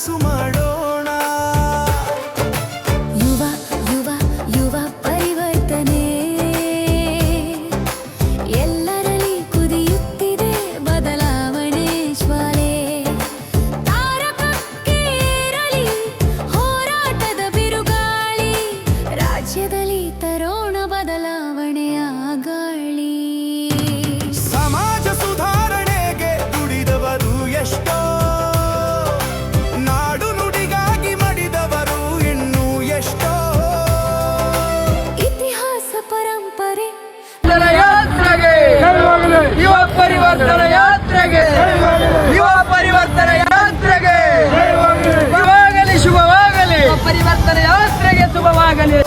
ಕನಸು ಮಾಡೋಣ. ಯುವ ಯುವ ಯುವ ಪರಿವರ್ತನೆ. ಎಲ್ಲರಲ್ಲಿ ಕುದಿಯುತ್ತಿದೆ ಬದಲಾವಣೆ ಜ್ವಾಲೆ ತಾರಕಕ್ಕೇರಲಿ ಹೋರಾಟದ ಬಿರುಗಾಳಿ. ರಾಜ್ಯದಲ್ಲಿ ತರ ಪರಿವರ್ತನ ಯಾತ್ರೆಗೆ. ಯುವ ಪರಿವರ್ತನ ಯಾತ್ರೆಗೆ. ಶುಭವಾಗಲಿ ಶುಭವಾಗಲಿ. ಪರಿವರ್ತನ ಯಾತ್ರೆಗೆ ಶುಭವಾಗಲಿ.